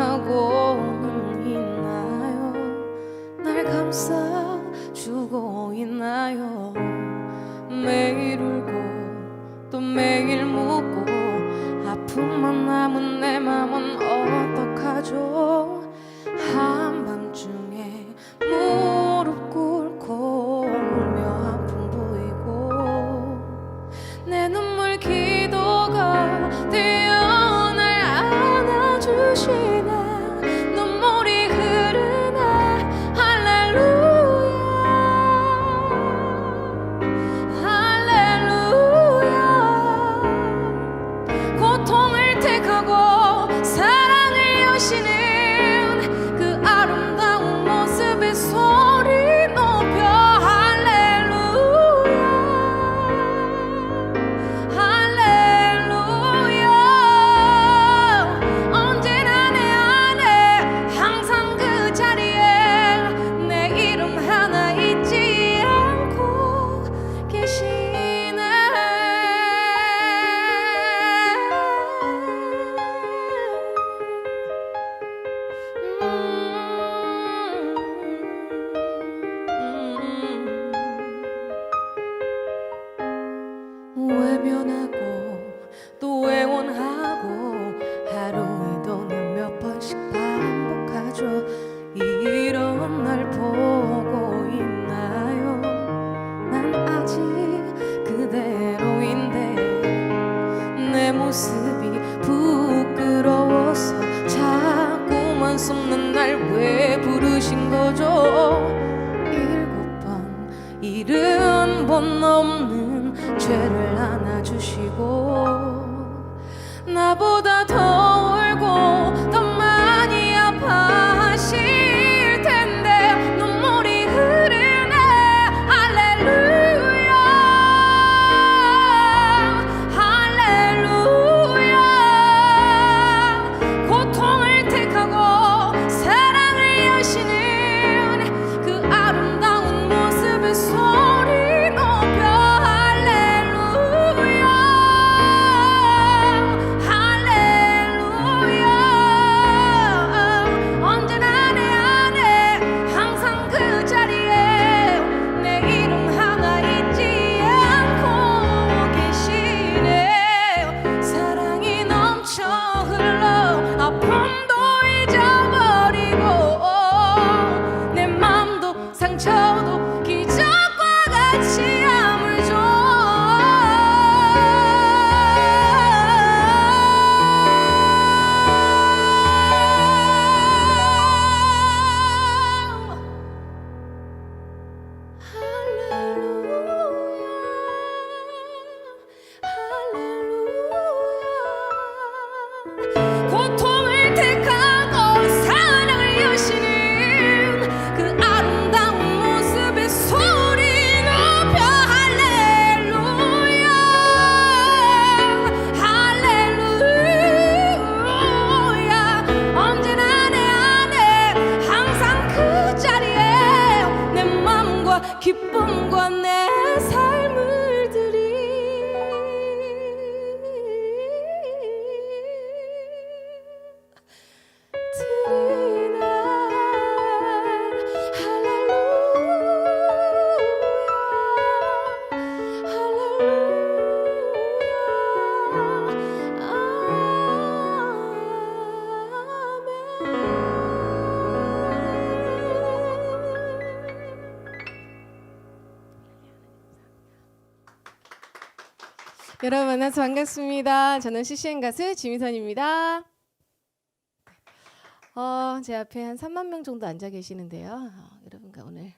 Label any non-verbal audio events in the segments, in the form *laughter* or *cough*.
나고는 있나요? 날 감싸주고 있나요? 매일 울고 또 매일 묻고 아픔만 남은 내 맘은 어떡하죠? 건 없는 죄를 안아주시고 여러분 만나서 반갑습니다. 저는 CCN 가수 지미선입니다. 어, 제 앞에 한 3만 명 정도 앉아 계시는데요. 어, 여러분과 오늘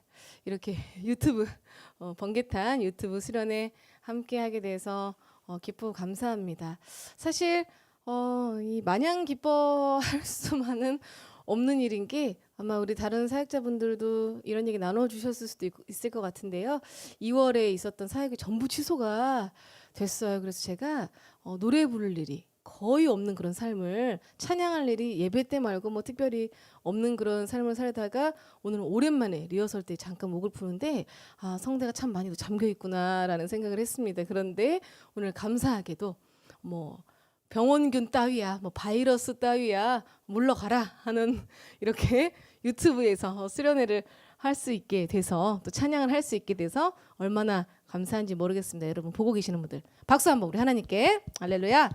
이렇게 *laughs* 유튜브 어, 번개탄 유튜브 수련회 함께 하게 돼서 어, 기쁘고 감사합니다. 사실 어, 이 마냥 기뻐할 *laughs* 수만은 없는 일인 게 아마 우리 다른 사역자분들도 이런 얘기 나눠 주셨을 수도 있, 을것 같은데요. 2월에 있었던 사역이 전부 취소가 됐어요. 그래서 제가 어, 노래 부를 일이 거의 없는 그런 삶을 찬양할 일이 예배 때 말고 뭐 특별히 없는 그런 삶을 살다가 오늘 오랜만에 리허설 때 잠깐 목을 푸는데 아 성대가 참 많이 잠겨 있구나라는 생각을 했습니다. 그런데 오늘 감사하게도 뭐 병원균 따위야, 뭐 바이러스 따위야 물러가라 하는 *laughs* 이렇게 유튜브에서 어, 수련회를 할 수 있게 돼서 또 찬양을 할 수 있게 돼서 얼마나 감사한지 모르겠습니다. 여러분 보고 계시는 분들 박수 한번 우리 하나님께 할렐루야.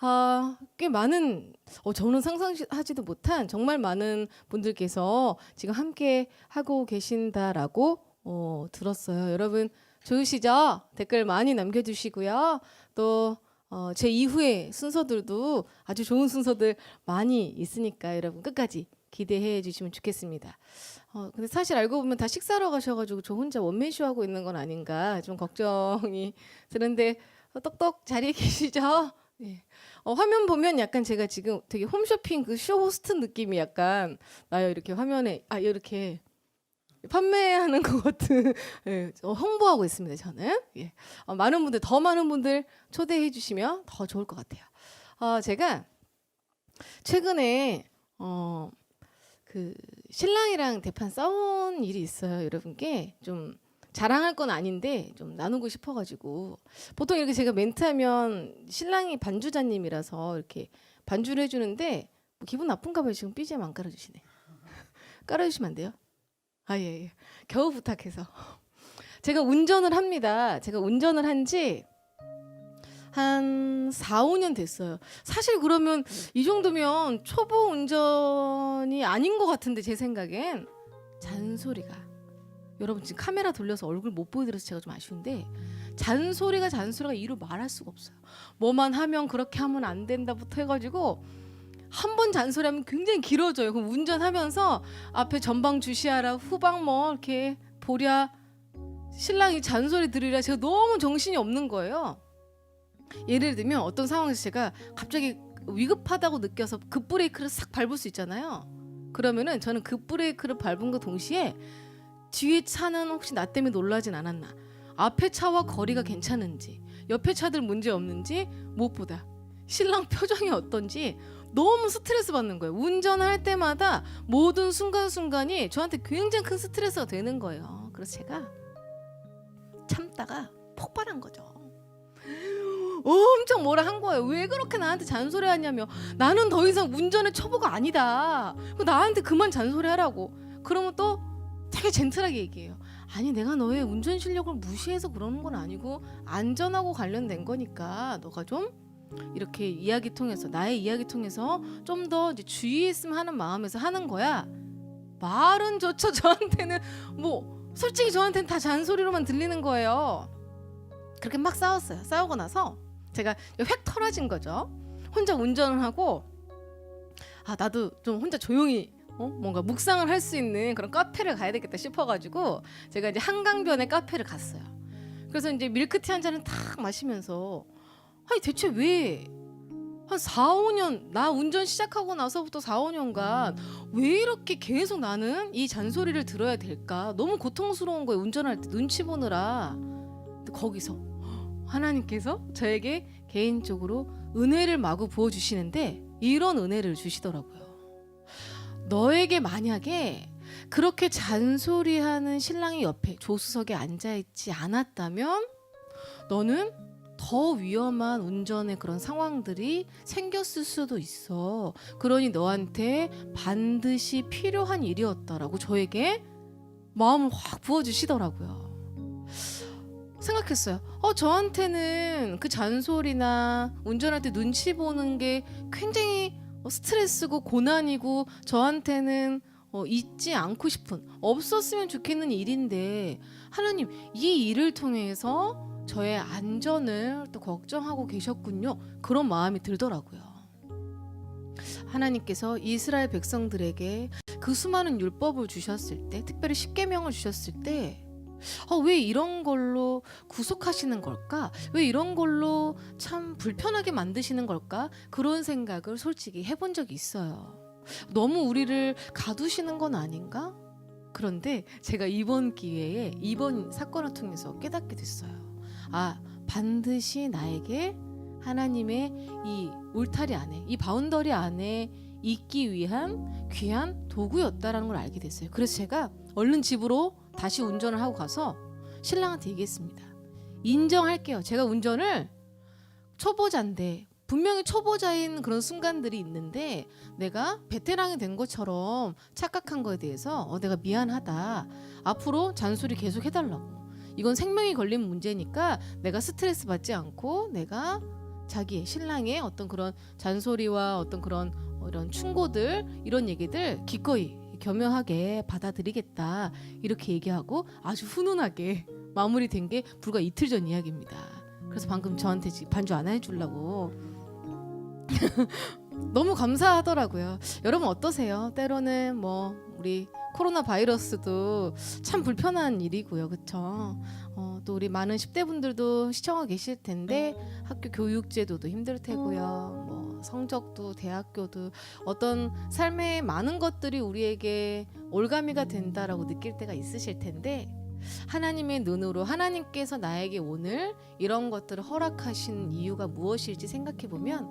아, 꽤 많은 어, 저는 상상하지도 못한 정말 많은 분들께서 지금 함께 하고 계신다라고 어, 들었어요. 여러분 좋으시죠? 댓글 많이 남겨주시고요. 또 어, 제 이후에 순서들도 아주 좋은 순서들 많이 있으니까 여러분 끝까지 기대해 주시면 좋겠습니다. 어, 근데 사실 알고 보면 다 식사하러 가셔가지고 저 혼자 원맨쇼 하고 있는 건 아닌가 좀 걱정이 *laughs* 드는데 어, 똑똑 자리에 *laughs* 계시죠? 예. 어, 화면 보면 약간 제가 지금 되게 홈쇼핑 그 쇼 호스트 느낌이 약간 나요. 이렇게 화면에 아 이렇게 판매하는 *laughs* 것 같은 예, 저 홍보하고 있습니다. 저는 예. 어, 많은 분들 더 많은 분들 초대해 주시면 더 좋을 것 같아요. 어, 제가 최근에 어, 그 신랑이랑 대판 싸운 일이 있어요. 여러분께 좀 자랑할 건 아닌데 좀 나누고 싶어가지고 보통 이렇게 제가 멘트하면 신랑이 반주자님이라서 이렇게 반주를 해주는데 뭐 기분 나쁜가 봐요. 지금 BGM 안 깔아주시네. *laughs* 깔아주시면 안 돼요? 아 예, 예. 겨우 부탁해서 *laughs* 제가 운전을 합니다. 제가 운전을 한지 한 4, 5년 됐어요. 사실 그러면 이 정도면 초보 운전이 아닌 것 같은데 제 생각엔 잔소리가 여러분 지금 카메라 돌려서 얼굴 못 보여드려서 제가 좀 아쉬운데 잔소리가 잔소리가 이루 말할 수가 없어요. 뭐만 하면 그렇게 하면 안 된다부터 해가지고 한 번 잔소리하면 굉장히 길어져요. 그럼 운전하면서 앞에 전방 주시하라 후방 뭐 이렇게 보랴 신랑이 잔소리 들으랴 제가 너무 정신이 없는 거예요. 예를 들면 어떤 상황에서 제가 갑자기 위급하다고 느껴서 급 브레이크를 싹 밟을 수 있잖아요. 그러면은 저는 급 브레이크를 밟은 것 동시에 뒤에 차는 혹시 나 때문에 놀라진 않았나 앞에 차와 거리가 괜찮은지 옆에 차들 문제 없는지 무엇보다 신랑 표정이 어떤지 너무 스트레스 받는 거예요. 운전할 때마다 모든 순간순간이 저한테 굉장히 큰 스트레스가 되는 거예요. 그래서 제가 참다가 폭발한 거죠. 엄청 뭐라 한 거예요. 왜 그렇게 나한테 잔소리하냐며. 나는 더 이상 운전의 초보가 아니다. 그 나한테 그만 잔소리하라고. 그러면 또 되게 젠틀하게 얘기해요. 아니 내가 너의 운전 실력을 무시해서 그러는 건 아니고 안전하고 관련된 거니까 너가 좀 이렇게 이야기 통해서 나의 이야기 통해서 좀 더 주의했으면 하는 마음에서 하는 거야. 말은 좋죠. *laughs* 저한테는 뭐 솔직히 저한테는 다 잔소리로만 들리는 거예요. 그렇게 막 싸웠어요. 싸우고 나서 제가 획 털어진 거죠. 혼자 운전을 하고 아 나도 좀 혼자 조용히 어? 뭔가 묵상을 할 수 있는 그런 카페를 가야 되겠다 싶어가지고 제가 이제 한강변에 카페를 갔어요. 그래서 이제 밀크티 한 잔을 탁 마시면서 아니 대체 왜 한 4, 5년 나 운전 시작하고 나서부터 4, 5년간 왜 이렇게 계속 나는 이 잔소리를 들어야 될까? 너무 고통스러운 거예요. 운전할 때 눈치 보느라. 근데 거기서 하나님께서 저에게 개인적으로 은혜를 마구 부어 주시는데 이런 은혜를 주시더라고요. 너에게 만약에 그렇게 잔소리하는 신랑이 옆에 조수석에 앉아 있지 않았다면 너는 더 위험한 운전의 그런 상황들이 생겼을 수도 있어. 그러니 너한테 반드시 필요한 일이었다라고 저에게 마음을 확 부어주시더라고요. 생각했어요. 어, 저한테는 그 잔소리나 운전할 때 눈치 보는 게 굉장히 어, 스트레스고 고난이고 저한테는 어, 잊지 않고 싶은 없었으면 좋겠는 일인데 하나님 이 일을 통해서 저의 안전을 또 걱정하고 계셨군요. 그런 마음이 들더라고요. 하나님께서 이스라엘 백성들에게 그 수많은 율법을 주셨을 때, 특별히 십계명을 주셨을 때, 어, 왜 이런 걸로 구속하시는 걸까? 왜 이런 걸로 참 불편하게 만드시는 걸까? 그런 생각을 솔직히 해본 적이 있어요. 너무 우리를 가두시는 건 아닌가? 그런데 제가 이번 기회에 이번 사건을 통해서 깨닫게 됐어요. 아, 반드시 나에게 하나님의 이 울타리 안에 이 바운더리 안에 있기 위한 귀한 도구였다라는 걸 알게 됐어요. 그래서 제가 얼른 집으로 다시 운전을 하고 가서 신랑한테 얘기했습니다. 인정할게요. 제가 운전을 초보자인데 분명히 초보자인 그런 순간들이 있는데 내가 베테랑이 된 것처럼 착각한 거에 대해서 어, 내가 미안하다. 앞으로 잔소리 계속 해달라고. 이건 생명이 걸린 문제니까 내가 스트레스 받지 않고 내가 자기 신랑의 어떤 그런 잔소리와 어떤 그런 어, 이런 충고들 이런 얘기들 기꺼이 겸허하게 받아들이겠다 이렇게 얘기하고 아주 훈훈하게 마무리된 게 불과 이틀 전 이야기입니다. 그래서 방금 저한테 지- 반주 안 해주려고 *laughs* 너무 감사하더라고요. 여러분 어떠세요? 때로는 뭐 우리 코로나 바이러스도 참 불편한 일이고요, 그렇죠? 어, 또 우리 많은 10대 분들도 시청하고 계실 텐데 학교 교육 제도도 힘들 테고요. 뭐 성적도 대학교도 어떤 삶의 많은 것들이 우리에게 올가미가 된다라고 느낄 때가 있으실 텐데 하나님의 눈으로 하나님께서 나에게 오늘 이런 것들을 허락하신 이유가 무엇일지 생각해 보면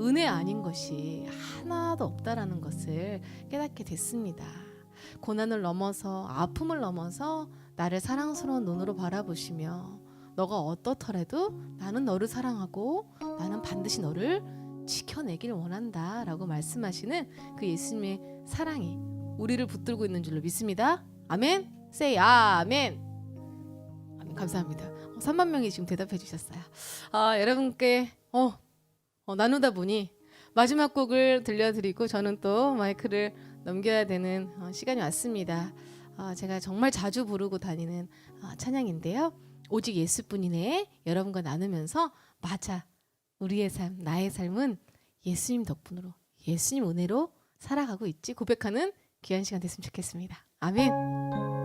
은혜 아닌 것이 하나도 없다라는 것을 깨닫게 됐습니다. 고난을 넘어서 아픔을 넘어서 나를 사랑스러운 눈으로 바라보시며 너가 어떻더라도 나는 너를 사랑하고 나는 반드시 너를 지켜내길 원한다 라고 말씀하시는 그 예수님의 사랑이 우리를 붙들고 있는 줄로 믿습니다. 아멘. Say 아멘. 감사합니다. 어, 3만 명이 지금 대답해 주셨어요. 아, 여러분께 어, 어, 나누다 보니 마지막 곡을 들려드리고 저는 또 마이크를 넘겨야 되는 어, 시간이 왔습니다. 아, 제가 정말 자주 부르고 다니는 아, 찬양인데요. 오직 예수뿐이네 여러분과 나누면서 맞아 우리의 삶 나의 삶은 예수님 덕분으로 예수님 은혜로 살아가고 있지 고백하는 귀한 시간 됐으면 좋겠습니다. 아멘.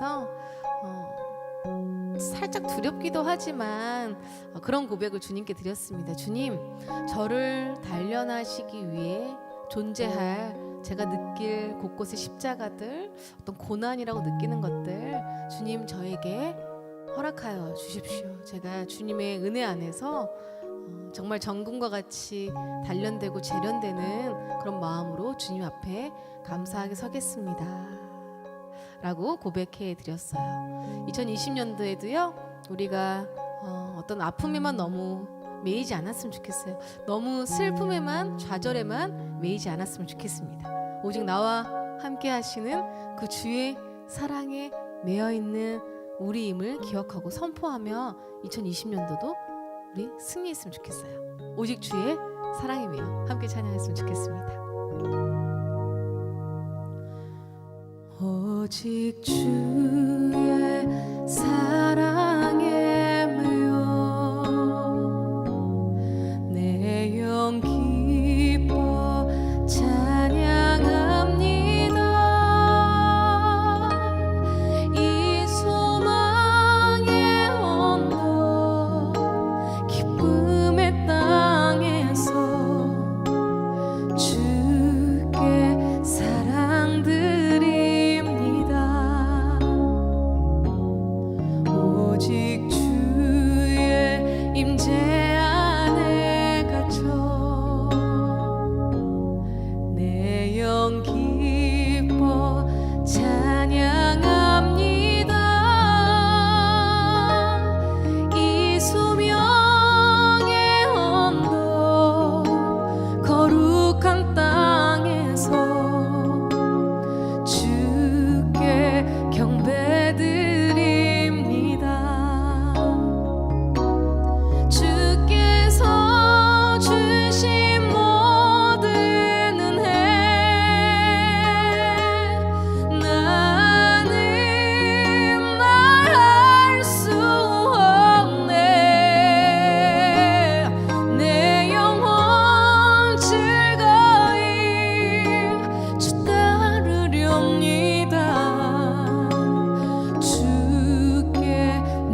인해서 어, 살짝 두렵기도 하지만 어, 그런 고백을 주님께 드렸습니다. 주님, 저를 단련하시기 위해 존재할 제가 느낄 곳곳의 십자가들, 어떤 고난이라고 느끼는 것들, 주님 저에게 허락하여 주십시오. 제가 주님의 은혜 안에서 어, 정말 정금과 같이 단련되고 재련되는 그런 마음으로 주님 앞에 감사하게 서겠습니다. 라고 고백해 드렸어요. 2020년도에도요, 우리가 어, 어떤 아픔에만 너무 매이지 않았으면 좋겠어요. 너무 슬픔에만, 좌절에만 매이지 않았으면 좋겠습니다. 오직 나와 함께 하시는 그 주의 사랑에 매여 있는 우리임을 기억하고 선포하며 2020년도도 우리 승리했으면 좋겠어요. 오직 주의 사랑에 매여 함께 찬양했으면 좋겠습니다. 오직 주의 사랑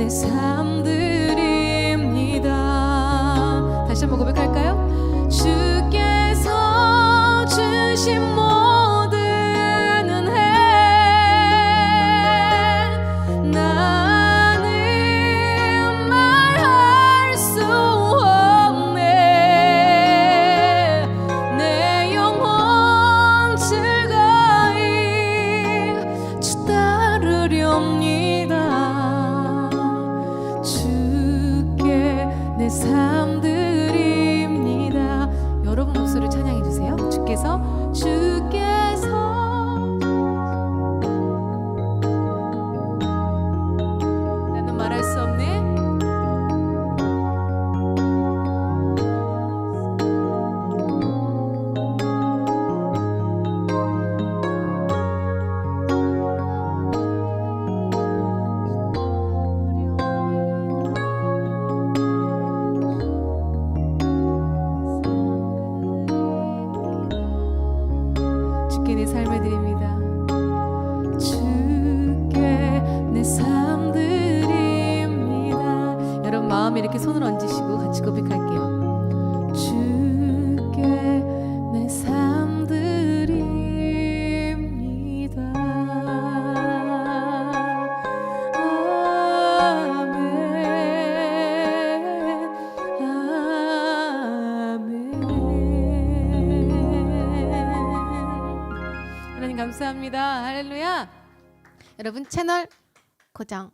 주께 삶 드립니다. 여러분 목소리 찬양해 주세요. 주께서 주 마음에 이렇게 손을 얹으시고 같이 고백할게요. 감사합니다. 할렐루야. 여러분 채널 고정.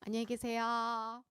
안녕히 계세요.